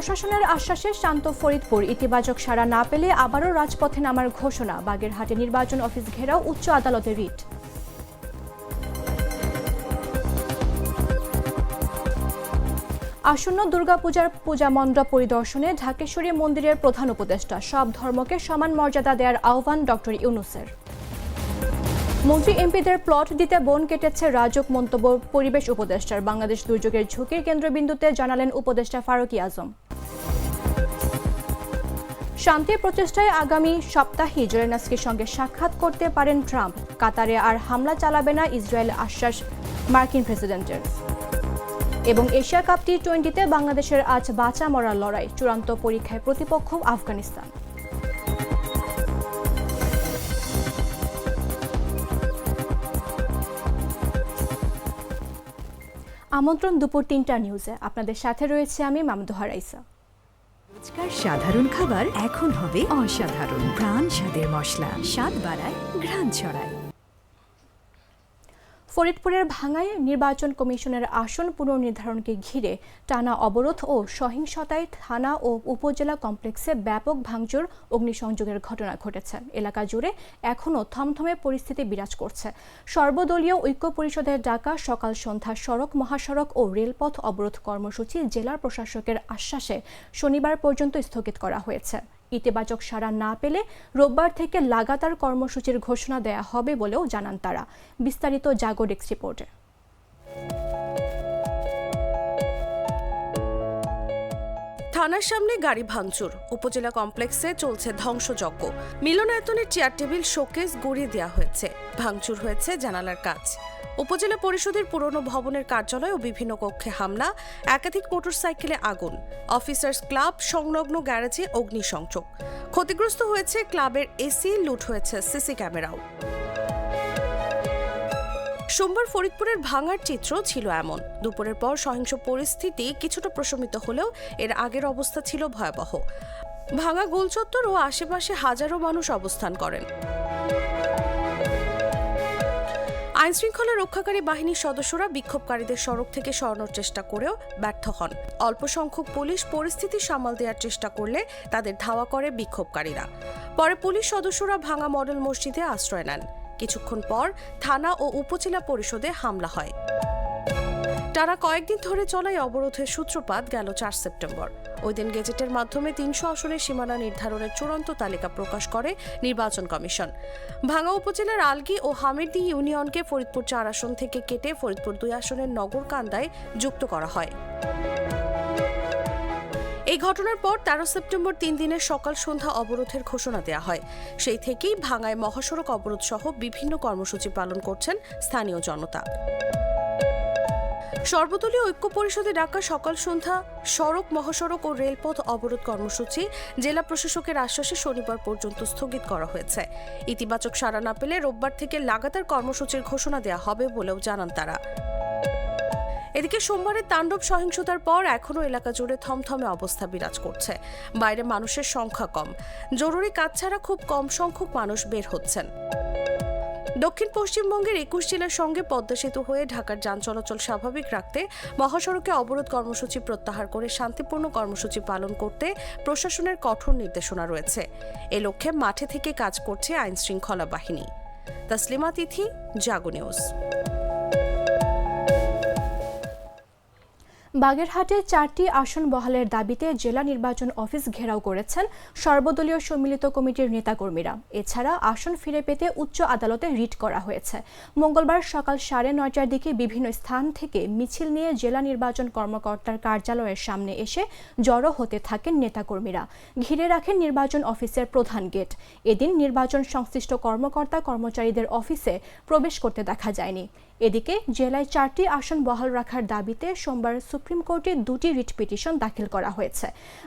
প্রশাসনের আশ্বাসে শান্ত ফরিদপুর। ইতিবাচক সাড়া না পেলে আবারও রাজপথে নামার ঘোষণা। বাগেরহাটে নির্বাচন অফিস ঘেরাও উচ্চ আদালতে রিট। আসন্ন দুর্গাপূজার পূজা মণ্ডপ পরিদর্শনে ঢাকেশ্বরী মন্দিরের প্রধান উপদেষ্টা। সব ধর্মকে সমান মর্যাদা দেওয়ার আহ্বান ডক্টর ইউনুসের। মন্ত্রী এমপিদের প্লট দিতে বন কেটেছে রাজক মন্তব্য পরিবেশ উপদেষ্টার। বাংলাদেশ দুর্যোগের ঝুঁকির কেন্দ্রবিন্দুতে জানালেন উপদেষ্টা ফারুকি আজম। শান্তি প্রচেষ্টায় আগামী সপ্তাহে জেলেনাস্কির সঙ্গে সাক্ষাৎ করতে পারেন ট্রাম্প। কাতারে আর হামলা চালাবে না ইসরায়েল আশ্বাস মার্কিন প্রেসিডেন্টের। এবং এশিয়া কাপ টি টোয়েন্টিতে বাংলাদেশের আজ বাঁচা মরার লড়াই, চূড়ান্ত পরীক্ষায় প্রতিপক্ষ আফগানিস্তান। আমন্ত্রণ দুপুর তিনটা নিউজে। আপনাদের সাথে রয়েছে আমি মামদোহা রাইসা। আজকার সাধারণ খাবার এখন হবে অসাধারণ। প্রাণ স্বাদের মশলা, স্বাদ বাড়ায় ঘ্রাণ ছড়ায়। ফরিদপুরের ভাঙায় নির্বাচন কমিশনের আসন পুনর্নির্ধারণকে ঘিরে টানা অবরোধ ও সহিংসতায় থানা ও উপজেলা কমপ্লেক্সে ব্যাপক ভাঙচুর, অগ্নিসংযোগের ঘটনা ঘটেছে। এলাকা জুড়ে এখনও থমথমে পরিস্থিতি বিরাজ করছে। সর্বদলীয় ঐক্য পরিষদের ডাকা সকাল সন্ধ্যা সড়ক, মহাসড়ক ও রেলপথ অবরোধ কর্মসূচি জেলার প্রশাসকের আশ্বাসে শনিবার পর্যন্ত স্থগিত করা হয়েছে। ইতিবাচক সাড়া না পেলে রোববার থেকে লাগাতার কর্মসূচির ঘোষণা দেয়া হবে বলেও জানান তারা। বিস্তারিত জাগোডেক্স রিপোর্টে। থানার সামনে গাড়ি ভাঙচুর। উপজেলা কমপ্লেক্সে চলছে ধ্বংসযজ্ঞ। মিলনায়তনের চেয়ার টেবিল শোকেস গড়িয়ে দেওয়া হয়েছে। ভাঙচুর হয়েছে জানালার কাজ। উপজেলা পরিষদের পুরনো ভবনের কার্যালয় ও বিভিন্ন কক্ষে হামলা, একাধিক মোটরসাইকেলে আগুন, অফিসার্স ক্লাব, সংলগ্ন গ্যারেজে অগ্নিসংযোগ। ক্ষতিগ্রস্ত হয়েছে ক্লাবের এসি, লুট হয়েছে সিসি ক্যামেরাও। সোমবার ফরিদপুরের ভাঙার চিত্র ছিল এমন। দুপুরের পর সহিংস পরিস্থিতি কিছুটা প্রশমিত হলেও এর আগের অবস্থা ছিল ভয়াবহ। ভাঙা গোলচত্বর ও আশেপাশে হাজারো মানুষ অবস্থান করেন। আইনশৃঙ্খলা রক্ষাকারী বাহিনীর সদস্যরা বিক্ষোভকারীদের সড়ক থেকে সরানোর চেষ্টা করেও ব্যর্থ হন। অল্প সংখ্যক পুলিশ পরিস্থিতি সামাল দেওয়ার চেষ্টা করলে তাদের ধাওয়া করে বিক্ষোভকারীরা। পরে পুলিশ সদস্যরা ভাঙা মডেল মসজিদে আশ্রয় নেন। কিছুক্ষণ পর থানা ও উপজেলা পরিষদে হামলা হয়। টানা কয়েকদিন ধরে চলাই অবরোধের সূত্রপাত গেল চার সেপ্টেম্বর। ওই দিন গেজেটের মাধ্যমে তিনশো আসনের সীমানা নির্ধারণের চূড়ান্ত তালিকা প্রকাশ করে নির্বাচন কমিশন। ভাঙা উপজেলার আলগি ও হামিরদি ইউনিয়নকে ফরিদপুর চার আসন থেকে কেটে ফরিদপুর দুই আসনের নগরকান্দায় যুক্ত করা হয়। এই ঘটনার পর তেরো সেপ্টেম্বর তিন দিনের সকাল সন্ধ্যা অবরোধের ঘোষণা দেওয়া হয়। সেই থেকেই ভাঙায় মহাসড়ক অবরোধ সহ বিভিন্ন কর্মসূচি পালন করছেন স্থানীয় জনতা। সর্বদলীয় ঐক্য পরিষদে ডাকা সকাল সন্ধ্যা সড়ক, মহাসড়ক ও রেলপথ অবরোধ কর্মসূচি জেলা প্রশাসকের আশ্বাসে শনিবার পর্যন্ত স্থগিত করা হয়েছে। ইতিবাচক সাড়া না পেলে রোববার থেকে লাগাতার কর্মসূচির ঘোষণা দেওয়া হবে বলেও জানান তারা। এদিকে সোমবারের তাণ্ডব সহিংসতার পর এখনও এলাকা জুড়ে থমথমে অবস্থা বিরাজ করছে। বাইরে মানুষের সংখ্যা কম। জরুরি কাজ ছাড়া খুব কম সংখ্যক মানুষ বের হচ্ছেন। দক্ষিণ পশ্চিমবঙ্গের একুশ জেলার সঙ্গে পদ্মা সেতু হয়ে ঢাকার যান চলাচল স্বাভাবিক রাখতে মহাসড়কে অবরোধ কর্মসূচি প্রত্যাহার করে শান্তিপূর্ণ কর্মসূচি পালন করতে প্রশাসনের কঠোর নির্দেশনা রয়েছে। এ লক্ষ্যে মাঠে থেকে কাজ করছে আইনশৃঙ্খলা বাহিনী। তসলিমা তিথি, জাগো নিউজ। বাগেরহাটে চারটি আসন বহালের দাবিতে জেলা নির্বাচন অফিস ঘেরাও করেছেন সর্বদলীয় সম্মিলিত কমিটির নেতাকর্মীরা। এছাড়া আসন ফিরে পেতে উচ্চ আদালতে রিট করা হয়েছে। মঙ্গলবার সকাল সাড়ে নয়টার দিকে বিভিন্ন স্থান থেকে মিছিল নিয়ে জেলা নির্বাচন কর্মকর্তার কার্যালয়ের সামনে এসে জড়ো হতে থাকেন নেতাকর্মীরা। ঘিরে রাখেন নির্বাচন অফিসের প্রধান গেট। এদিন নির্বাচন সংশ্লিষ্ট কর্মকর্তা কর্মচারীদের অফিসে প্রবেশ করতে দেখা যায়নি। এদিকে জেলায় চারটি আসন বহাল রাখার দাবিতে সোমবার সুপ্রিম কোর্টে দুটি রিট পিটিশন দাখিল করা হয়েছে।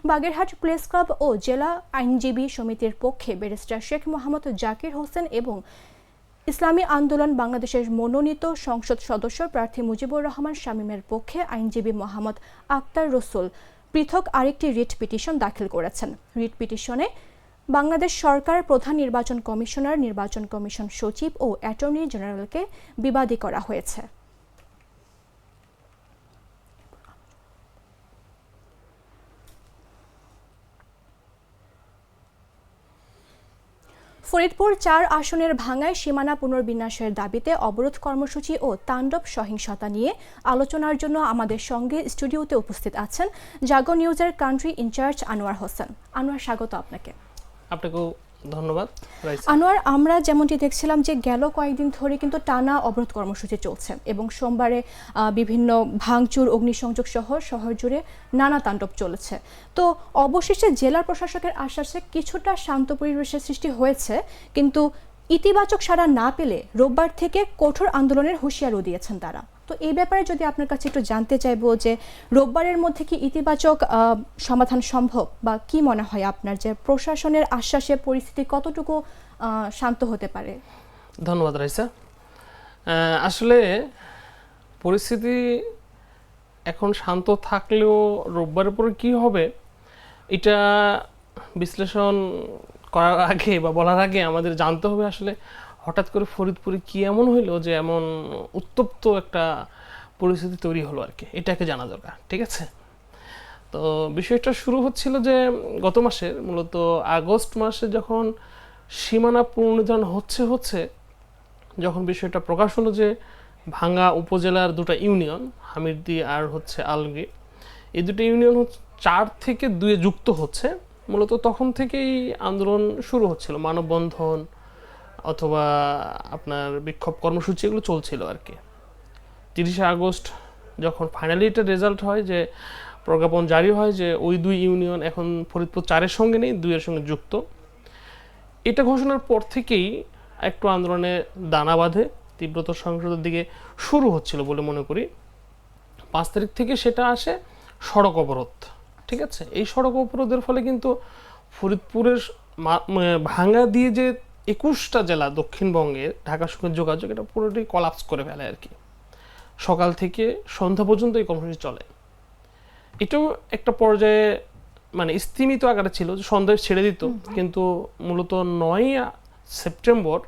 বাগেরহাট প্রেস ক্লাব ও জেলা আইনজীবী সমিতির পক্ষে ব্যারিস্টার শেখ মোহাম্মদ জাকির হোসেন এবং ইসলামী আন্দোলন বাংলাদেশের মনোনীত সংসদ সদস্য প্রার্থী মুজিবুর রহমান শামীমের পক্ষে আইনজীবী মোহাম্মদ আক্তার রসুল পৃথক আরেকটি রিট পিটিশন দাখিল করেছেন। রিট পিটিশনে বাংলাদেশ সরকার প্রধান নির্বাচন কমিশনার, নির্বাচন কমিশন সচিব ও অ্যাটর্নি জেনারেলকে বিবাদী করা হয়েছে। ফরিদপুর চার আসনের ভাঙায় সীমানা পুনর্বিন্যাসের দাবিতে অবরোধ কর্মসূচি ও তাণ্ডব সহিংসতা নিয়ে আলোচনার জন্য আমাদের সঙ্গে স্টুডিওতে উপস্থিত আছেন জাগো নিউজের কান্ট্রি ইনচার্জ আনোয়ার হোসেন। আনোয়ার, স্বাগত আপনাকে। আপনাকেও ধন্যবাদ আনোয়ার, আমরা যেমনটি দেখছিলাম যে গেল কয়েকদিন ধরে কিন্তু টানা অবরোধ কর্মসূচি চলছে এবং সোমবারে বিভিন্ন ভাঙচুর, অগ্নিসংযোগ সহ শহর জুড়ে নানা তাণ্ডব চলেছে। তো অবশেষে জেলা প্রশাসকের আশ্বাসে কিছুটা শান্ত পরিবেশের সৃষ্টি হয়েছে, কিন্তু ইতিবাচক সাড়া না পেলে রোববার থেকে কঠোর আন্দোলনের হুঁশিয়ারও দিয়েছেন তারা। তো এই ব্যাপারে যদি আপনার কাছে একটু জানতে চাইব যে রোববারের মধ্যে কি ইতিবাচক সমাধান সম্ভব বা কি মনে হয় আপনার যে প্রশাসনের আশ্বাসে পরিস্থিতি কতটুকু শান্ত হতে পারে? ধন্যবাদ, রাইসা। আসলে পরিস্থিতি এখন শান্ত থাকলেও রোববারের পরে কি হবে, এটা বিশ্লেষণ করার আগে বা বলার আগে আমাদের জানতে হবে আসলে হঠাৎ করে ফরিদপুরে কি এমন হইল যে এমন উত্তপ্ত একটা পরিস্থিতি তৈরি হলো আর কি? এটাকে জানা দরকার, ঠিক আছে? তো বিষয়টা শুরু হচ্ছিল যে গত মাসের মূলত আগস্ট মাসে যখন সীমানা পুনর্নির্ধারণ হচ্ছে হচ্ছে, যখন বিষয়টা প্রকাশ হলো যে ভাঙ্গা উপজেলার দুটো ইউনিয়ন, হামিরদি আর হচ্ছে আলগি, এই দুটো ইউনিয়ন হচ্ছে চার থেকে দুয়ে যুক্ত হচ্ছে। মূলত তখন থেকেই আন্দোলন শুরু হচ্ছিল, মানববন্ধন অথবা আপনার বিক্ষোভ কর্মসূচি এগুলো চলছিল আর কি। তিরিশে আগস্ট যখন ফাইনালি এটা রেজাল্ট হয় যে, প্রজ্ঞাপন জারি হয় যে, ওই দুই ইউনিয়ন এখন ফরিদপুর চারের সঙ্গে নেই, দুইয়ের সঙ্গে যুক্ত। এটা ঘোষণার পর থেকেই একটু আন্দোলনে দানা বাঁধে, তীব্রতর সংসদের দিকে শুরু হচ্ছিল বলে মনে করি। পাঁচ তারিখ থেকে সেটা আসে সড়ক অবরোধ, ঠিক আছে? এই সড়ক অবরোধের ফলে কিন্তু ফরিদপুরের ভাঙ্গা দিয়ে যে একুশটা জেলা দক্ষিণবঙ্গের ঢাকার সঙ্গে যোগাযোগ এটা পুরোটাই কলাপস করে ফেলে আর কি। সকাল থেকে সন্ধ্যা পর্যন্ত এই কর্মসূচি চলে। এটাও একটা পর্যায়ে মানে স্তীমিত আকারে ছিল যে সন্ধ্যায় ছেড়ে দিত কিন্তু মূলত নয় সেপ্টেম্বর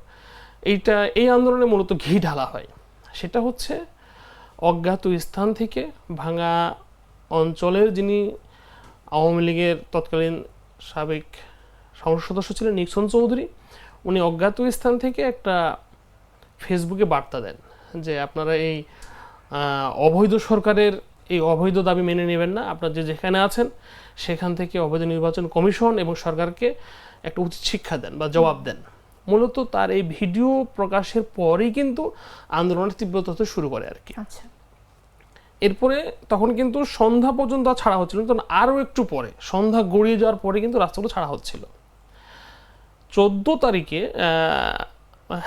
এইটা এই আন্দোলনে মূলত ঘি ঢালা হয়। সেটা হচ্ছে অজ্ঞাত স্থান থেকে ভাঙা অঞ্চলের যিনি আওয়ামী লীগের তৎকালীন সাবেক সংসদ সদস্য ছিলেন নিক্সন চৌধুরী উনি অজ্ঞাত স্থান থেকে একটা ফেসবুকে বার্তা দেন যে আপনারা এই অবৈধ সরকারের এই অবৈধ দাবি মেনে নেবেন না। আপনারা যে যেখানে আছেন সেখান থেকে অবৈধ নির্বাচন কমিশন এবং সরকারকে একটা উচিত শিক্ষা দেন বা জবাব দেন। মূলত তার এই ভিডিও প্রকাশের পরেই কিন্তু আন্দোলনের তীব্রতা হতে শুরু করে আর কি। আচ্ছা। এরপরে তখন কিন্তু সন্ধ্যা পর্যন্ত ছাড়া হচ্ছিল তখন আরও একটু পরে সন্ধ্যা গড়িয়ে যাওয়ার পরে কিন্তু রাস্তাগুলো ছাড়া হচ্ছিল। চোদ্দ তারিখে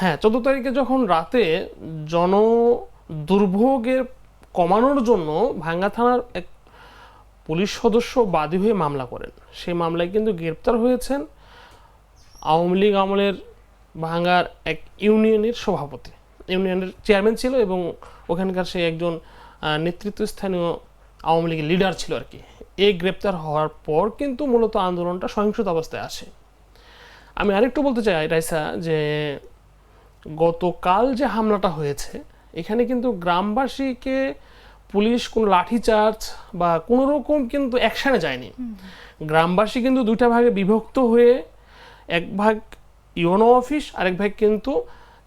হ্যাঁ চোদ্দ তারিখে যখন রাতে জন দুর্ভোগের কমানোর জন্য ভাঙ্গা থানার এক পুলিশ সদস্য বাদী হয়ে মামলা করেন। সেই মামলায় কিন্তু গ্রেপ্তার হয়েছেন আওয়ামী লীগ আমলের ভাঙ্গার এক ইউনিয়নের সভাপতি। ইউনিয়নের চেয়ারম্যান ছিল এবং ওখানকার সে একজন নেতৃত্বস্থানীয় আওয়ামী লীগের লিডার ছিল আর কি। এই গ্রেপ্তার হওয়ার পর কিন্তু মূলত আন্দোলনটা সহিংসত অবস্থায় আসে। আমি আরেকটু বলতে চাই রাইসা যে গতকাল যে হামলাটা হয়েছে এখানে কিন্তু গ্রামবাসীকে পুলিশ কোনো লাঠিচার্জ বা কোনো রকম কিন্তু অ্যাকশানে যায়নি। গ্রামবাসী কিন্তু দুইটা ভাগে বিভক্ত হয়ে এক ভাগ ইউনো অফিস আরেক ভাগ কিন্তু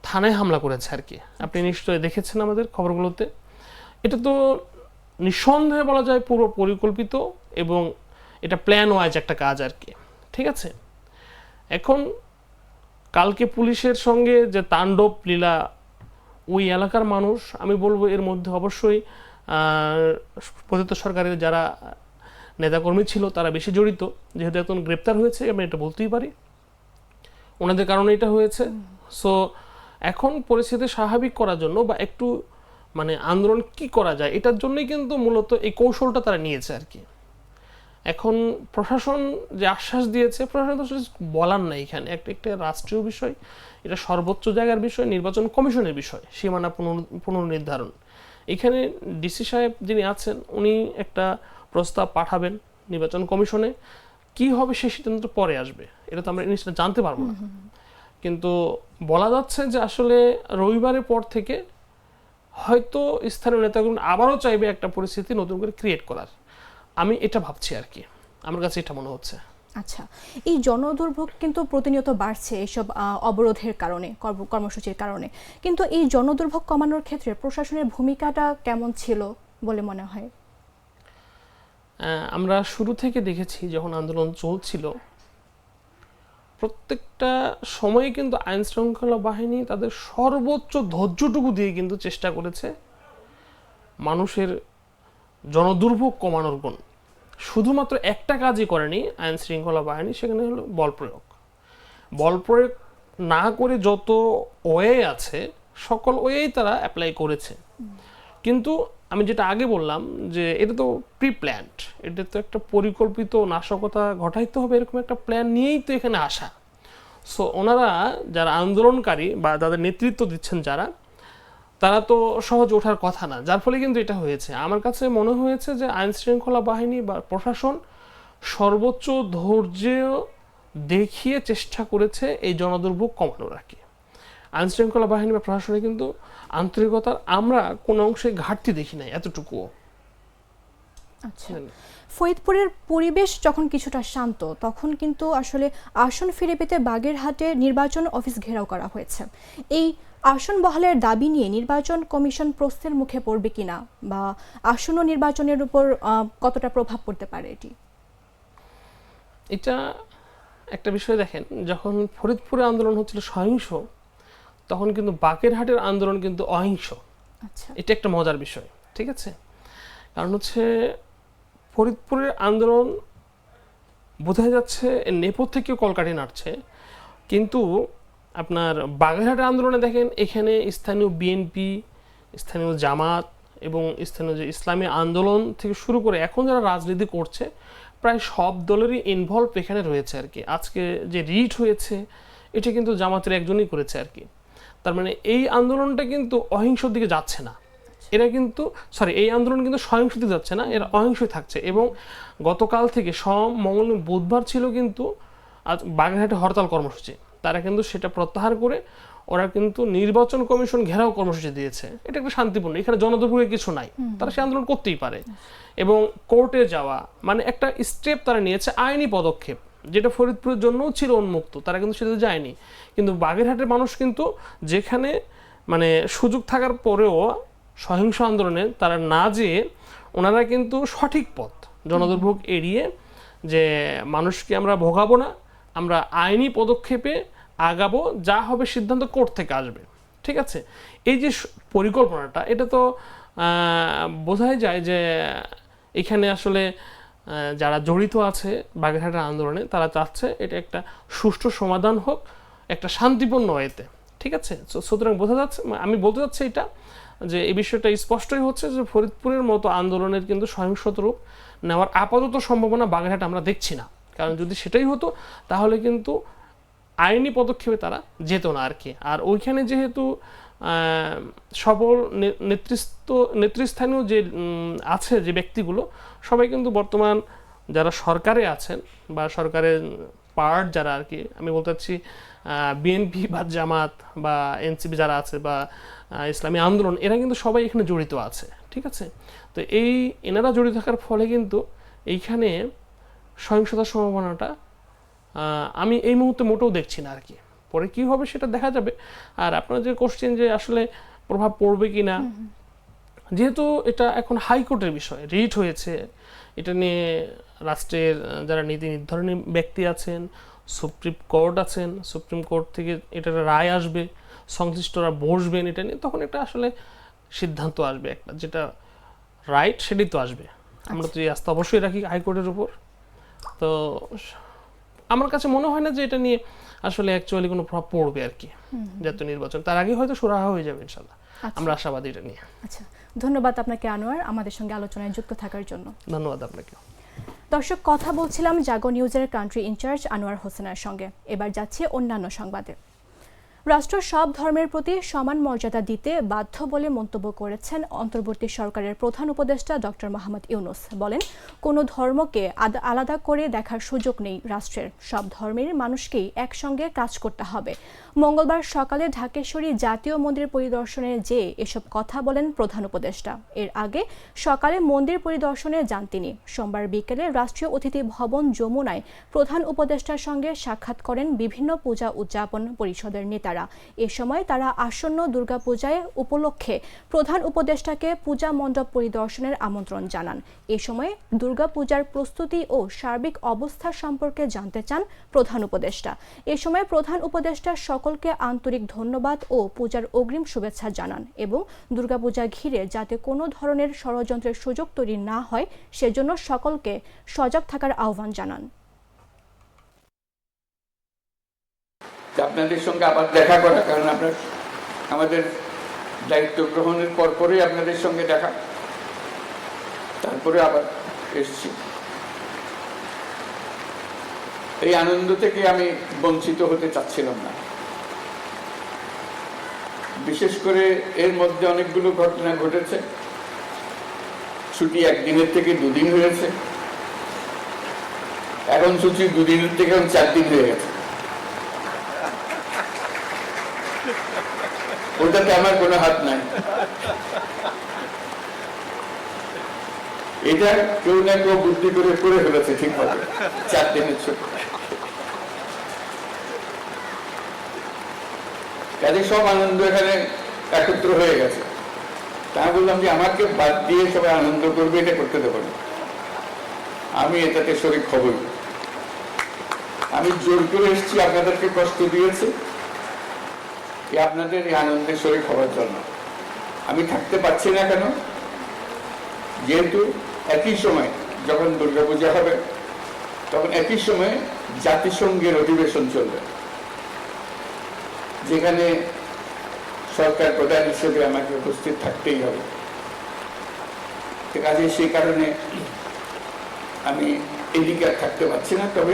থানায় হামলা করেছে আর কি। আপনি নিশ্চয়ই দেখেছেন আমাদের খবরগুলোতে। এটা তো নিঃসন্দেহে বলা যায় পুরো পরিকল্পিত এবং এটা প্ল্যান ওয়াইজ একটা কাজ আর কি। ঠিক আছে? এখন কালকে পুলিশের সঙ্গে যে তাণ্ডব লীলা, ওই এলাকার মানুষ, আমি বলব এর মধ্যে অবশ্যই পতিত সরকারের যারা নেতাকর্মী ছিল তারা বেশি জড়িত। যেহেতু এখন গ্রেপ্তার হয়েছে, আমি এটা বলতেই পারি। ওনাদের কারণে এটা হয়েছে। সো এখন পরিস্থিতি স্বাভাবিক করার জন্য বা একটু মানে আন্দোলন কি করা যায়, এটার জন্যই কিন্তু মূলত এই কৌশলটা তারা নিয়েছে আর কি। এখন প্রশাসন যে আশ্বাস দিয়েছে প্রশাসন তো বলার নাই এখানে। একটা একটা রাষ্ট্রীয় বিষয় এটা সর্বোচ্চ জায়গার বিষয় নির্বাচন কমিশনের বিষয় সীমানা পুনর- পুনর্নির্ধারণ। এখানে ডিসি সাহেব যিনি আছেন উনি একটা প্রস্তাব পাঠাবেন নির্বাচন কমিশনে কি হবে সেই সিদ্ধান্ত পরে আসবে। এটা তো আমরা জিনিসটা জানতে পারব না। কিন্তু বলা যাচ্ছে যে আসলে রবিবারের পর থেকে হয়তো স্থানীয় নেতাগুলো আবারও চাইবে একটা পরিস্থিতি নতুন করে ক্রিয়েট করার। আমি এটা ভাবছি আর কি। আমার কাছে এটা মনে হচ্ছে। আচ্ছা এই জনদুর্ভোগ কিন্তু প্রতিনিয়ত বাড়ছে এসব আহ, অবরোধের কারণে কর্ম- কর্মসূচির কারণে। কিন্তু এই জনদুর্ভোগ কমানোর ক্ষেত্রে প্রশাসনের ভূমিকাটা কেমন ছিল বলে মনে হয়? আমরা শুরু থেকে দেখেছি যখন আন্দোলন চলছিল প্রত্যেকটা সময়ে কিন্তু আইন শৃঙ্খলা বাহিনী তাদের সর্বোচ্চ ধৈর্যটুকু দিয়ে কিন্তু চেষ্টা করেছে মানুষের জনদুর্ভোগ কমানোর গুণ। শুধুমাত্র একটা কাজই করেনি, আইন শৃঙ্খলা বাহিনী, সেখানে হলো বল প্রয়োগ। বল প্রয়োগ না করে যত ওয়ে আছে, সকল ওয়েই তারা অ্যাপ্লাই করেছে। কিন্তু আমি যেটা আগে বললাম যে এটা তো প্রি প্ল্যান্ড এটা তো একটা পরিকল্পিত নাশকতা ঘটাইতে হবে, এরকম একটা প্ল্যান নিয়েই তো এখানে আসা। সো ওনারা যারা আন্দোলনকারী বা তাদের নেতৃত্ব দিচ্ছেন যারা তারা তো সহজ ওঠার কথা না, যার ফলে কিন্তু এটা হয়েছে। আমার কাছে মনে হয়েছে যে আইন শৃঙ্খলা বাহিনী বা প্রশাসন সর্বোচ্চ ধৈর্য দেখিয়ে চেষ্টা করেছে এই জনদুর্ভোগ কমানোর আর কি। আইন শৃঙ্খলা বাহিনী বা প্রশাসনে কিন্তু আন্তরিকতার আমরা কোনো অংশে ঘাটতি দেখি নাই এতটুকুও আচ্ছা। ফরিদপুরের পরিবেশ যখন কিছুটা শান্ত, তখন কিন্তু আসলে আসন ফিরে পেতে বাগেরহাটে নির্বাচন অফিস ঘেরাও করা হয়েছে। এই আসন বহালের দাবি নিয়ে নির্বাচন কমিশন প্রশ্নের মুখে পড়বে কিনা বা আসন্ন নির্বাচনের উপর কতটা প্রভাব পড়তে পারে এটি? এটা একটা বিষয় দেখেন যখন ফরিদপুরে আন্দোলন হচ্ছিল সহিংস তখন কিন্তু বাকেরহাটের আন্দোলন কিন্তু অহিংস। আচ্ছা। এটা একটা মজার বিষয় ঠিক আছে? কারণ হচ্ছে ফরিদপুরের আন্দোলন বোঝা যাচ্ছে নেপথ্যে কেউ কলকাঠি নাড়ছে কিন্তু আপনার বাগেরহাটের আন্দোলনে দেখেন এখানে স্থানীয় বিএনপি স্থানীয় জামাত এবং স্থানীয় যে ইসলামী আন্দোলন থেকে শুরু করে এখন যারা রাজনীতি করছে প্রায় সব দলেরই ইনভলভ এখানে রয়েছে আর কি। আজকে যে রিট হয়েছে এটা কিন্তু জামাতের একজনই করেছে আর কি। তার মানে এই আন্দোলনটা কিন্তু অহিংসর দিকে যাচ্ছে না। এরা কিন্তু সরি এই আন্দোলন কিন্তু সহিংস দিকে যাচ্ছে না এরা অহিংসই থাকছে এবং গতকাল থেকে সম মঙ্গল বুধবার ছিল কিন্তু আজ বাগেরহাটে হরতাল কর্মসূচি। তারা কিন্তু সেটা প্রত্যাহার করে ওরা কিন্তু নির্বাচন কমিশন ঘেরাও কর্মসূচি দিয়েছে। এটা একটা শান্তিপূর্ণ। এখানে জনদুর্ভোগের কিছু নাই। তারা সে আন্দোলন করতেই পারে। এবং কোর্টে যাওয়া মানে একটা স্টেপ তারা নিয়েছে আইনি পদক্ষেপ যেটা ফরিদপুরের জন্যও ছিল উন্মুক্ত। তারা কিন্তু সেটাতে যায়নি। কিন্তু বাগেরহাটের মানুষ কিন্তু যেখানে মানে সুযোগ থাকার পরেও সহিংস আন্দোলনে তারা না যেয়ে ওনারা কিন্তু সঠিক পথ জনদুর্ভোগ এড়িয়ে যে মানুষকে আমরা ভোগাবো না আমরা আইনি পদক্ষেপে আগাবো, যা হবে সিদ্ধান্ত কোর্ট থেকে আসবে। ঠিক আছে? এই যে পরিকল্পনাটা, এটা তো বোঝাই যায় যে এখানে আসলে যারা জড়িত আছে বাগেরহাটের আন্দোলনে, তারা চাচ্ছে এটা একটা সুষ্ঠু সমাধান হোক, একটা শান্তিপূর্ণ ওয়েতে ঠিক আছে? সুতরাং বোঝা যাচ্ছে আমি বলতে চাচ্ছি এটা, যে এই বিষয়টা স্পষ্টই হচ্ছে যে ফরিদপুরের মতো আন্দোলনের কিন্তু সহিংসত রূপ নেওয়ার আপাতত সম্ভাবনা বাগেরহাট আমরা দেখছি না। কারণ যদি সেটাই হতো, তাহলে কিন্তু আইনি পদক্ষেপে তারা যেত না আর কি। আর ওইখানে যেহেতু সবল নেতৃত্ব নেতৃস্থানীয় যে আছে যে ব্যক্তিগুলো, সবাই কিন্তু বর্তমান যারা সরকারে আছেন বা সরকারের পার্ট যারা আর কি, আমি বলতে চাচ্ছি বিএনপি বা জামাত বা এনসিপি যারা আছে বা ইসলামী আন্দোলন, এরা কিন্তু সবাই এখানে জড়িত আছে, ঠিক আছে? তো এই এনারা জড়িত থাকার ফলে কিন্তু এইখানে সহিংসতার সম্ভাবনাটা আমি এই মুহূর্তে মোটেও দেখছি না আর কি পরে কি হবে সেটা দেখা যাবে। আর আপনার যে কোশ্চেন যে আসলে প্রভাব পড়বে কি না যেহেতু এটা এখন হাইকোর্টের বিষয় রিট হয়েছে। এটা নিয়ে রাষ্ট্রের যারা নীতি নির্ধারণী ব্যক্তি আছেন সুপ্রিম কোর্ট আছেন সুপ্রিম কোর্ট থেকে এটার রায় আসবে সংশ্লিষ্টরা বসবেন এটা নিয়ে তখন একটা আসলে সিদ্ধান্ত আসবে একটা যেটা রাইট সেটাই তো আসবে। আমরা তো এই আস্থা অবশ্যই রাখি হাইকোর্টের উপর। তো আমার কাছে মনে হয় না যে এটা নিয়ে আসলে অ্যাকচুয়ালি কোনো প্রভাব পড়বে আর কি জাতীয় নির্বাচন। তার আগে হয়তো সুরাহা হয়ে যাবে ইনশাল্লাহ আচ্ছা। আমরা আশাবাদী এটা নিয়ে। আচ্ছা ধন্যবাদ আপনাকে আনোয়ার আমাদের সঙ্গে আলোচনায় যুক্ত থাকার জন্য। ধন্যবাদ আপনাকে দর্শক কথা বলছিলাম জাগো নিউজের কান্ট্রি ইনচার্জ আনোয়ার হোসেনের সঙ্গে। এবার যাচ্ছে অন্যান্য সংবাদে। রাষ্ট্র সব ধর্মের প্রতি সমান মর্যাদা দিতে বাধ্য বলে মন্তব্য করেছেন অন্তর্বর্তী সরকারের প্রধান উপদেষ্টা ডক্টর মোহাম্মদ ইউনুস। বলেন, কোনো ধর্মকে আলাদা করে দেখার সুযোগ নেই রাষ্ট্রের। সব ধর্মের মানুষকেই একসঙ্গে কাজ করতে হবে। মঙ্গলবার সকালে ঢাকেশ্বরী জাতীয় মন্দির পরিদর্শনে যেয়ে এসব কথা বলেন প্রধান উপদেষ্টা। এর আগে সকালে মন্দির পরিদর্শনে যান তিনি। সোমবার বিকেলে রাষ্ট্রীয় অতিথি ভবন যমুনায় প্রধান উপদেষ্টার সঙ্গে সাক্ষাৎ করেন বিভিন্ন পূজা উদযাপন পরিষদের নেতারা এ সময় তারা আসন্ন দুর্গাপূজায় উপলক্ষে প্রধান উপদেষ্টাকে পূজা মণ্ডপ পরিদর্শনের আমন্ত্রণ জানান। এ সময় দুর্গাপূজার প্রস্তুতি ও সার্বিক অবস্থা সম্পর্কে জানতে চান প্রধান উপদেষ্টা। এ সময় প্রধান উপদেষ্টা সকলকে আন্তরিক ধন্যবাদ ও পূজার অগ্রিম শুভেচ্ছা জানান এবং দুর্গাপূজা ঘিরে যাতে কোনো ধরনের ষড়যন্ত্রের সুযোগ তৈরি না হয়, সেজন্য সকলকে সজাগ থাকার আহ্বান জানান। আপনাদের সঙ্গে আবার দেখা করা, কারণ আপনার আমাদের দায়িত্ব গ্রহণের পর পরপরই আপনাদের সঙ্গে দেখা। তারপরে আবার এসছি। এই আনন্দ থেকে আমি বঞ্চিত হতে চাচ্ছিলাম না। বিশেষ করে এর মধ্যে অনেকগুলো ঘটনা ঘটেছে। ছুটি একদিনের থেকে দুদিন হয়েছে। এখন ছুটি দুদিনের থেকে চার দিন হয়ে গেছে। ওটাতে আমার কোনো হাত নাই। এটা কেউ না কেউ বুদ্ধি করে করে ফেলেছে, ঠিক মতো চার দিনের ছুটি। কাজে সব আনন্দ এখানে একত্র হয়ে গেছে। তা বললাম যে, আমাকে বাদ দিয়ে সবাই আনন্দ করবে, এটা করতে দেবো না। আমি এটাতে শরীর খবর আমি জোর করে এসেছি, আপনাদেরকে কষ্ট দিয়েছি। এই আপনাদের এই আনন্দের শরীর হওয়ার জন্য। আমি থাকতে পারছি না কেন? যেহেতু একই সময় যখন দুর্গাপূজা হবে, তখন একই সময় জাতিসংঘের অধিবেশন চলবে। যেখানে সরকার প্রধান হিসেবে আমাকে উপস্থিত থাকতেই হবে। কাজে সেই কারণে আমি এদিকে আর থাকতে পারছি না। তবে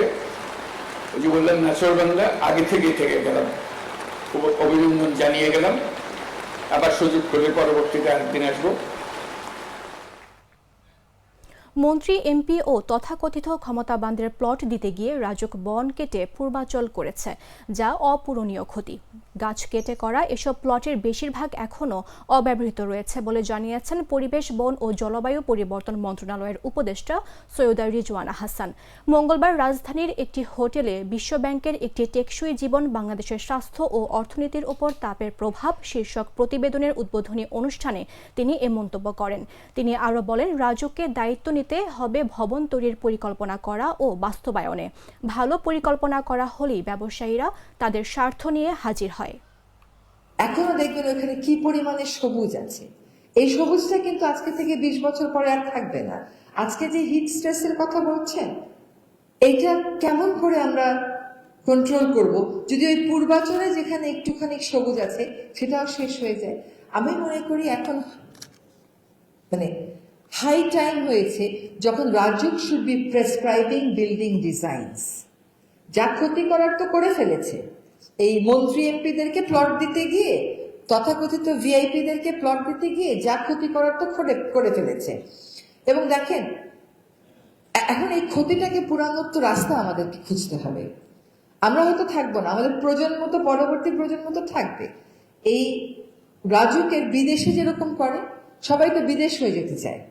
ওই যে বললাম বাংলা আগে থেকেই থেকে গেলাম। অভিনন্দন জানিয়ে গেলাম। আবার সুযোগ করে পরবর্তীতে একদিন আসব। মন্ত্রী, এমপি ও তথাকথিত ক্ষমতাবানদের প্লট দিতে গিয়ে রাজক বন কেটে পূর্বাচল করেছে, যা অপূরণীয় ক্ষতি। গাছ কেটে করা এসব প্লটের বেশিরভাগ এখনও অব্যবহৃত রয়েছে বলে জানিয়েছেন পরিবেশ, বন ও জলবায়ু পরিবর্তন মন্ত্রণালয়ের উপদেষ্টা সৈয়দা রিজওয়ানা হাসান। মঙ্গলবার রাজধানীর একটি হোটেলে বিশ্বব্যাংকের একটি টেকসই জীবন, বাংলাদেশের স্বাস্থ্য ও অর্থনীতির ওপর তাপের প্রভাব শীর্ষক প্রতিবেদনের উদ্বোধনী অনুষ্ঠানে তিনি এ মন্তব্য করেন। তিনি আরও বলেন, রাজককে দায়িত্ব নিতে হবে ভবন তৈরির পরিকল্পনা করা ও বাস্তবায়নে। ভালো পরিকল্পনা করা হলেই ব্যবসায়ীরা তাদের স্বার্থ নিয়ে হাজির হয়। এখনও দেখবেন ওখানে কি পরিমাণে সবুজ আছে। এই সবুজটা কিন্তু আজকে থেকে বিশ বছর পরে আর থাকবে না। আজকে যে হিট স্ট্রেসের কথা বলছেন, এইটা কেমন করে আমরা কন্ট্রোল করব? যদি ওই পূর্বাচলে যেখানে একটুখানি সবুজ আছে, সেটাও শেষ হয়ে যায়। আমি মনে করি এখন মানে হাই টাইম হয়েছে যখন RAJUK should be prescribing building designs যা ক্ষতি করার তো করে ফেলেছে। এই মন্ত্রী এমপিদেরকে প্লট দিতে গিয়ে, তথাকথিত ভিআইপিদেরকে প্লট দিতে গিয়ে যা ক্ষতি করার তো করে ফেলেছে। এবং দেখেন এখন এই ক্ষতিটাকে তো রাস্তা আমাদেরকে খুঁজতে হবে। আমরা হয়তো থাকব না, আমাদের প্রজন্ম তো, পরবর্তী প্রজন্ম তো থাকবে। এই রাজুকের বিদেশে যেরকম করে, সবাই তো বিদেশ হয়ে যেতে চায়।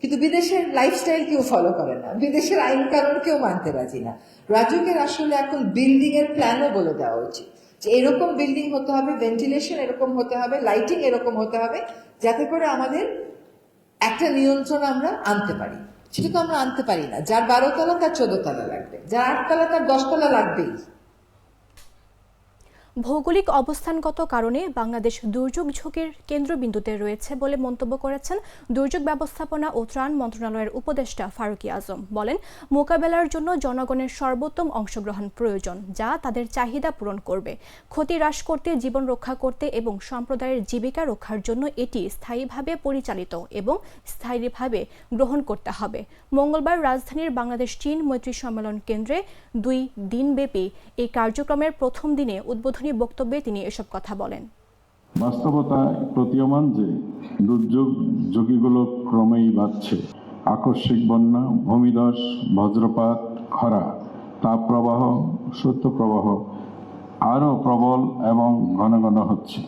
কিন্তু বিদেশের লাইফস্টাইল কেউ ফলো করে না। বিদেশের আইন কানুন কেউ মানতে রাজি না। রাজুকের আসলে এখন বিল্ডিং এর প্ল্যানও বলে দেওয়া উচিত। যে এরকম বিল্ডিং হতে হবে ভেন্টিলেশন এরকম হতে হবে লাইটিং এরকম হতে হবে, যাতে করে আমাদের একটা নিয়ন্ত্রণ আমরা আনতে পারি। সেটা তো আমরা আনতে পারি না। যার বারো তলা তার চোদ্দ তলা লাগবে। যার আটতলা, তার দশতলা লাগবেই। ভৌগোলিক অবস্থানগত কারণে বাংলাদেশ দুর্যোগ ঝুঁকির কেন্দ্রবিন্দুতে রয়েছে বলে মন্তব্য করেছেন দুর্যোগ ব্যবস্থাপনা ও ত্রাণ মন্ত্রণালয়ের উপদেষ্টা ফারুকি আজম। বলেন, মোকাবেলার জন্য জনগণের সর্বোত্তম অংশগ্রহণ প্রয়োজন, যা তাদের চাহিদা পূরণ করবে। ক্ষতি হ্রাস করতে, জীবন রক্ষা করতে এবং সম্প্রদায়ের জীবিকা রক্ষার জন্য এটি স্থায়ীভাবে পরিচালিত এবং স্থায়ীভাবে গ্রহণ করতে হবে। মঙ্গলবার রাজধানীর বাংলাদেশ চীন মৈত্রী সম্মেলন কেন্দ্রে দুই দিনব্যাপী এই কার্যক্রমের প্রথম দিনে উদ্বোধনী উদ্বোধনী বক্তব্যে তিনি এসব কথা বলেন। বাস্তবতায় প্রতীয়মান যে দুর্যোগ ঝুঁকিগুলো ক্রমেই বাড়ছে। আকস্মিক বন্যা, ভূমিধস, বজ্রপাত, খরা, তাপপ্রবাহ শৈত্যপ্রবাহ আরও প্রবল এবং ঘন ঘন হচ্ছে।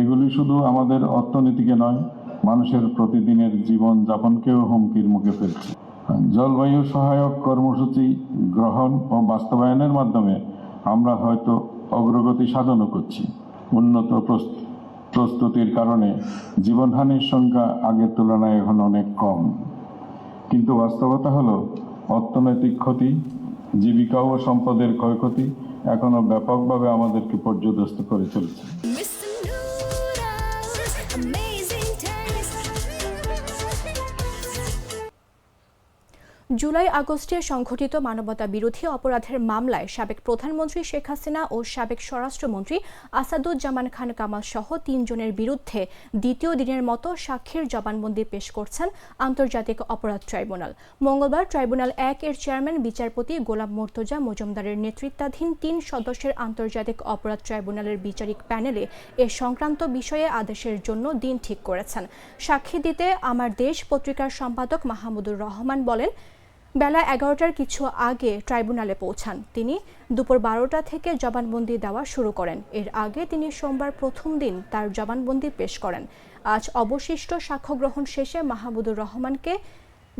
এগুলি শুধু আমাদের অর্থনীতিকে নয়, মানুষের প্রতিদিনের জীবন যাপনকেও হুমকির মুখে ফেলছে। জলবায়ু সহায়ক কর্মসূচি গ্রহণ ও বাস্তবায়নের মাধ্যমে আমরা হয়তো অগ্রগতি সাধনও করছি। উন্নত প্রস্তুতির কারণে জীবনহানির সংখ্যা আগের তুলনায় এখন অনেক কম। কিন্তু বাস্তবতা হলো, অর্থনৈতিক ক্ষতি জীবিকা ও সম্পদের ক্ষয়ক্ষতি এখনও ব্যাপকভাবে আমাদেরকে পর্যদস্ত করে চলছে। জুলাই আগস্টে সংঘটিত মানবতা বিরোধী অপরাধের মামলায় সাবেক প্রধানমন্ত্রী শেখ হাসিনা ও সাবেক স্বরাষ্ট্রমন্ত্রী আসাদুজ্জামান খান কামাল সহ তিনজনের বিরুদ্ধে দ্বিতীয় দিনের মতো সাক্ষীর জবানবন্দি পেশ করছেন আন্তর্জাতিক অপরাধ ট্রাইব্যুনাল। মঙ্গলবার ট্রাইব্যুনাল এক এর চেয়ারম্যান, বিচারপতি গোলাম মোর্তজা মজুমদারের নেতৃত্বাধীন তিন সদস্যের আন্তর্জাতিক অপরাধ ট্রাইব্যুনালের বিচারিক প্যানেলে এ সংক্রান্ত বিষয়ে আদেশের জন্য দিন ঠিক করেছেন। সাক্ষী দিতে আমার দেশ পত্রিকার সম্পাদক মাহমুদুর রহমান বলেন বেলা এগারোটার কিছু আগে ট্রাইব্যুনালে পৌঁছান। তিনি দুপুর বারোটা থেকে জবানবন্দি দেওয়া শুরু করেন। এর আগে তিনি সোমবার প্রথম দিন তার জবানবন্দি পেশ করেন। আজ অবশিষ্ট সাক্ষ্য গ্রহণ শেষে মাহমুদুর রহমানকে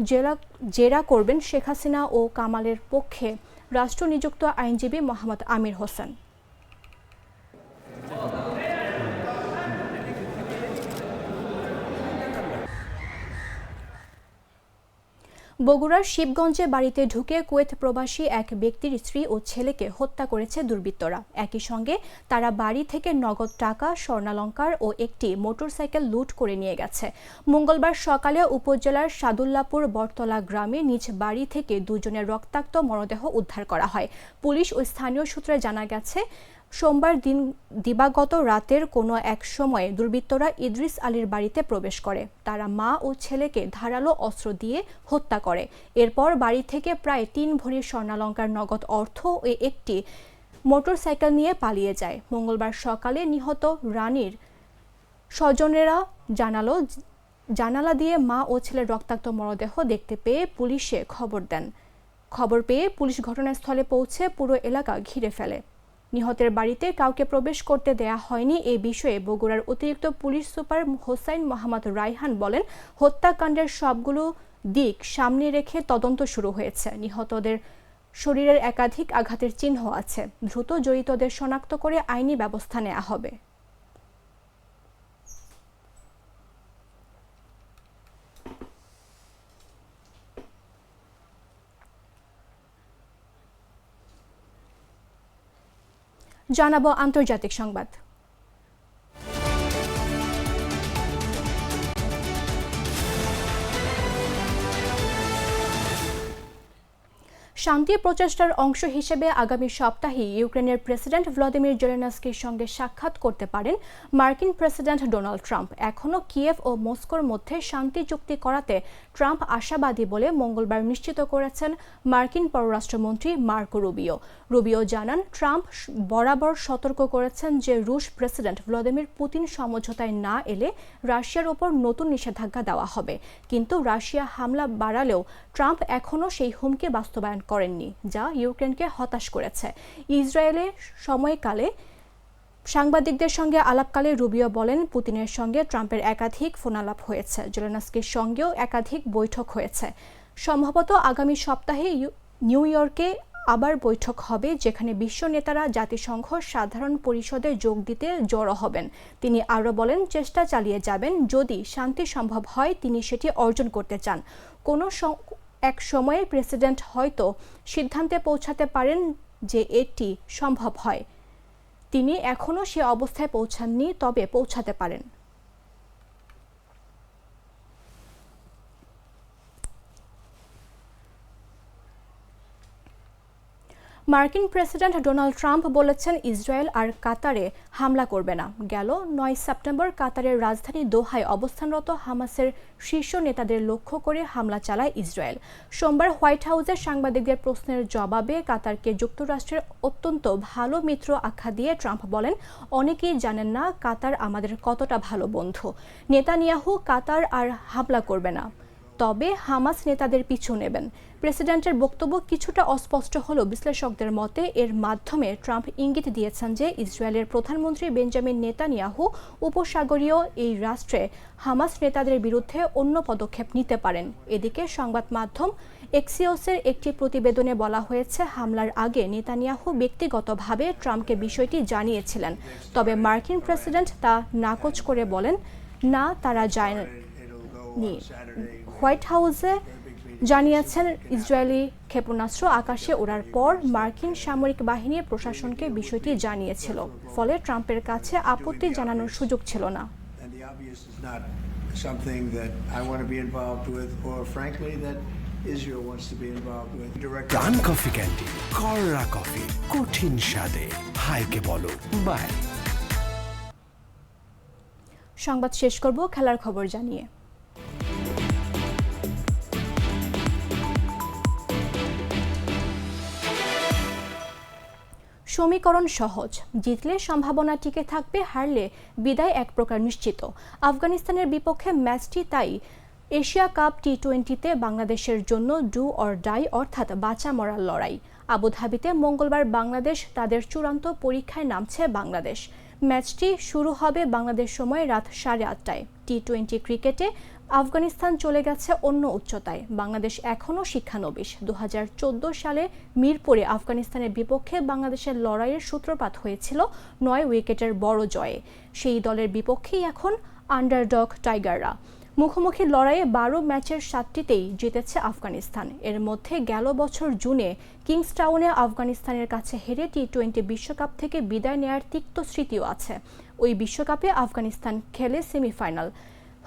জেলা, জেরা করবেন শেখ হাসিনা ও কামালের পক্ষে রাষ্ট্রনিযুক্ত আইনজীবী মোহাম্মদ আমির হোসেন। বগুড়ার শিবগঞ্জে বাড়িতে ঢুকে কুয়েত প্রবাসী এক ব্যক্তির স্ত্রী ও ছেলেকে হত্যা করেছে দুর্বৃত্তরা। একই সঙ্গে তারা বাড়ি থেকে নগদ টাকা, স্বর্ণালঙ্কার ও একটি মোটরসাইকেল লুট করে নিয়ে গেছে। মঙ্গলবার সকালে উপজেলার সাদুল্লাপুর বটতলা গ্রামে নিজ বাড়ি থেকে দুজনের রক্তাক্ত মরদেহ উদ্ধার করা হয়। পুলিশ ও স্থানীয় সূত্রে জানা গেছে সোমবার দিন দিবাগত রাতের কোনো এক সময়ে দুর্বৃত্তরা ইদ্রিস আলীর বাড়িতে প্রবেশ করে। তারা মা ও ছেলেকে ধারালো অস্ত্র দিয়ে হত্যা করে। এরপর বাড়ি থেকে প্রায় তিন ভরি স্বর্ণালঙ্কার নগদ অর্থ ও একটি মোটরসাইকেল নিয়ে পালিয়ে যায়। মঙ্গলবার সকালে নিহত রানীর স্বজনেরা জানালো, জানালা দিয়ে মা ও ছেলের রক্তাক্ত মরদেহ দেখতে পেয়ে পুলিশে খবর দেন। খবর পেয়ে পুলিশ ঘটনাস্থলে পৌঁছে পুরো এলাকা ঘিরে ফেলে। নিহতের বাড়িতে কাউকে প্রবেশ করতে দেয়া হয়নি এ বিষয়ে বগুড়ার অতিরিক্ত পুলিশ সুপার হোসাইন মোহাম্মদ রাইহান বলেন, হত্যাকাণ্ডের সবগুলো দিক সামনে রেখে তদন্ত শুরু হয়েছে। নিহতদের শরীরের একাধিক আঘাতের চিহ্ন আছে। দ্রুত জড়িতদের শনাক্ত করে আইনি ব্যবস্থা নেওয়া হবে। জানাব আন্তর্জাতিক সংবাদ। শান্তি প্রচেষ্টার অংশ হিসেবে আগামী সপ্তাহে ইউক্রেনের প্রেসিডেন্ট ভ্লাদিমির জেলেনাস্কির সঙ্গে সাক্ষাৎ করতে পারেন মার্কিন প্রেসিডেন্ট ডোনাল্ড ট্রাম্প। এখনও কিয়েভ ও মস্কোর মধ্যে শান্তি চুক্তি করাতে ট্রাম্প আশাবাদী বলে মঙ্গলবার নিশ্চিত করেছেন মার্কিন পররাষ্ট্রমন্ত্রী মার্কো রুবিও। রুবিও জানান, ট্রাম্প বরাবর সতর্ক করেছেন যে রুশ প্রেসিডেন্ট ভ্লাদিমির পুতিন সমঝোতায় না এলে রাশিয়ার ওপর নতুন নিষেধাজ্ঞা দেওয়া হবে। কিন্তু রাশিয়া হামলা বাড়ালেও ট্রাম্প এখনও সেই হুমকি বাস্তবায়ন করেননি, যা ইউক্রেনকে হতাশ করেছে। ইসরায়েলের সময়কালে সাংবাদিকদের সঙ্গে আলাপকালে রুবিও বলেন, পুতিনের সঙ্গে ট্রাম্পের একাধিক ফোনালাপ হয়েছে, জেলেনাস্কির সঙ্গেও একাধিক বৈঠক হয়েছে। সম্ভবত আগামী সপ্তাহে নিউ ইয়র্কে আবার বৈঠক হবে, যেখানে বিশ্ব নেতারা জাতিসংঘ সাধারণ পরিষদে যোগ দিতে জড়ো হবেন। তিনি আরও বলেন, চেষ্টা চালিয়ে যাবেন। যদি শান্তি সম্ভব হয়, তিনি সেটি অর্জন করতে চান। কোনো এক সময়ে প্রেসিডেন্ট হয়তো সিদ্ধান্তে পৌঁছাতে পারেন যে এটি সম্ভব হয়। তিনি এখনও সে অবস্থায় পৌঁছাননি, তবে পৌঁছাতে পারেন। মার্কিন প্রেসিডেন্ট ডোনাল্ড ট্রাম্প বলেছেন ইসরায়েল আর কাতারে হামলা করবে না। গেল নয় সেপ্টেম্বর কাতারের রাজধানী দোহায় অবস্থানরত হামাসের শীর্ষ নেতাদের লক্ষ্য করে হামলা চালায় ইসরায়েল। সোমবার হোয়াইট হাউসে সাংবাদিকদের প্রশ্নের জবাবে কাতারকে যুক্তরাষ্ট্রের অত্যন্ত ভালো মিত্র আখ্যা দিয়ে ট্রাম্প বলেন, অনেকেই জানেন না কাতার আমাদের কতটা ভালো বন্ধু। নেতানিয়াহু কাতার আর হামলা করবে না। তবে হামাস নেতাদের পিছু নেবেন। প্রেসিডেন্টের বক্তব্য কিছুটা অস্পষ্ট হলেও বিশ্লেষকদের মতে এর মাধ্যমে ট্রাম্প ইঙ্গিত দিয়েছেন যে ইসরায়েলের প্রধানমন্ত্রী বেঞ্জামিন নেতানিয়াহু উপসাগরীয় এই রাষ্ট্রে হামাস নেতাদের বিরুদ্ধে অন্য পদক্ষেপ নিতে পারেন। এদিকে সংবাদ মাধ্যম এক্সিওসের একটি প্রতিবেদনে বলা হয়েছে, হামলার আগে নেতানিয়াহু ব্যক্তিগতভাবে ট্রাম্পকে বিষয়টি জানিয়েছিলেন। তবে মার্কিন প্রেসিডেন্ট তা নাকচ করে বলেন, না, তারা যায় যায়নি হোয়াইট হাউসে জানিয়েছেন ইসরায়েলি ক্ষেপণাস্ত্র আকাশে ওড়ার পর মার্কিন সামরিক বাহিনী প্রশাসনকে বিষয়টি জানিয়েছিল। ফলে ট্রাম্পের কাছে আপত্তি জানানোর সুযোগ ছিল না। প্রাণ কফি ক্যান্ডি কররা কফি কঠিন স্বাদে। হাইকে বলো বাই। সংবাদ শেষ করব খেলার খবর জানিয়ে। সমীকরণ সহজ। জিতলে সম্ভাবনা টিকে থাকবে, হারলে বিদায় এক প্রকার নিশ্চিত। আফগানিস্তানের বিপক্ষে ম্যাচটি তাই। এশিয়া কাপ টি টোয়েন্টিতে বাংলাদেশের জন্য ডু অর ডাই অর্থাৎ বাঁচা মরার লড়াই। আবুধাবিতে মঙ্গলবার বাংলাদেশ তাদের চূড়ান্ত পরীক্ষায় নামছে বাংলাদেশ। ম্যাচটি শুরু হবে বাংলাদেশ সময় রাত সাড়ে আটটায়। টি টোয়েন্টি ক্রিকেটে আফগানিস্তান চলে গেছে অন্য উচ্চতায়। বাংলাদেশ এখনও শিক্ষানবিশ। দু হাজার চোদ্দ সালে মিরপুরে আফগানিস্তানের বিপক্ষে বাংলাদেশের লড়াইয়ের সূত্রপাত হয়েছিল নয় উইকেটের বড় জয়ে। সেই দলের বিপক্ষেই এখন আন্ডারডগ টাইগাররা মুখোমুখি লড়াইয়ে বারো ম্যাচের সাতটিতেই জিতেছে আফগানিস্তান। এর মধ্যে গেল বছর জুনে কিংসটাউনে আফগানিস্তানের কাছে হেরে টি টোয়েন্টি বিশ্বকাপ থেকে বিদায় নেয়ার তিক্ত স্মৃতিও আছে। ওই বিশ্বকাপে আফগানিস্তান খেলে সেমিফাইনাল।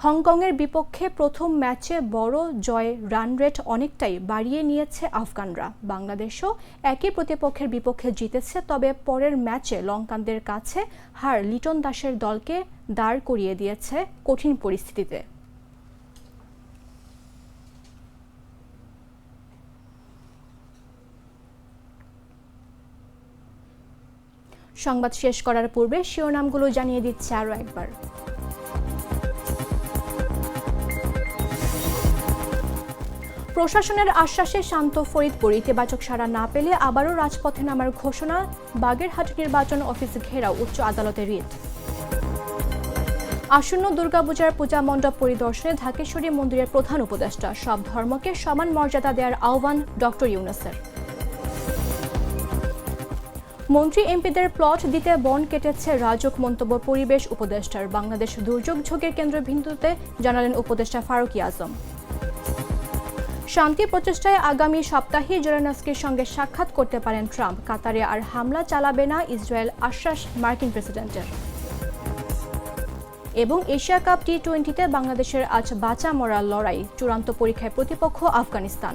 হংকংয়ের বিপক্ষে প্রথম ম্যাচে বড় জয় রান রেট অনেকটাই বাড়িয়ে নিয়েছে আফগানরা। বাংলাদেশও একই প্রতিপক্ষের বিপক্ষে জিতেছে, তবে পরের ম্যাচে লঙ্কানদের কাছে হার লিটন দাসের দলকে দাঁড় করিয়ে দিয়েছে কঠিন পরিস্থিতিতে। সংবাদ শেষ করার পূর্বে শিরোনামগুলো জানিয়ে দিচ্ছে আরও একবার। প্রশাসনের আশ্বাসে শান্ত ফরিদপুর। ইতিবাচক সাড়া না পেলে আবারও রাজপথে নামার ঘোষণা, বাগেরহাট নির্বাচন অফিস ঘেরাও, উচ্চ আদালতে রিট। আসন্ন দুর্গাপূজার পূজা মণ্ডপ পরিদর্শনে ঢাকেশ্বরী মন্দিরের প্রধান উপদেষ্টা, সব ধর্মকে সমান মর্যাদা দেওয়ার আহ্বান ডক্টর ইউনুসের। মন্ত্রী এমপিদের প্লট দিতে বন কেটেছে রাজক মন্তব্য পরিবেশ উপদেষ্টার। বাংলাদেশ দুর্যোগ ঝোঁকের কেন্দ্রবিন্দুতে জানালেন উপদেষ্টা ফারুকি আজম। শান্তি প্রচেষ্টায় আগামী সপ্তাহে জেরানাস্কির সঙ্গে সাক্ষাৎ করতে পারেন ট্রাম্প। কাতারে আর হামলা চালাবে না ইসরায়েল, আশ্বাস মার্কিন প্রেসিডেন্টের। এবং এশিয়া কাপ টি টোয়েন্টিতে বাংলাদেশের আজ বাঁচা মরার লড়াই, চূড়ান্ত পরীক্ষায় প্রতিপক্ষ আফগানিস্তান।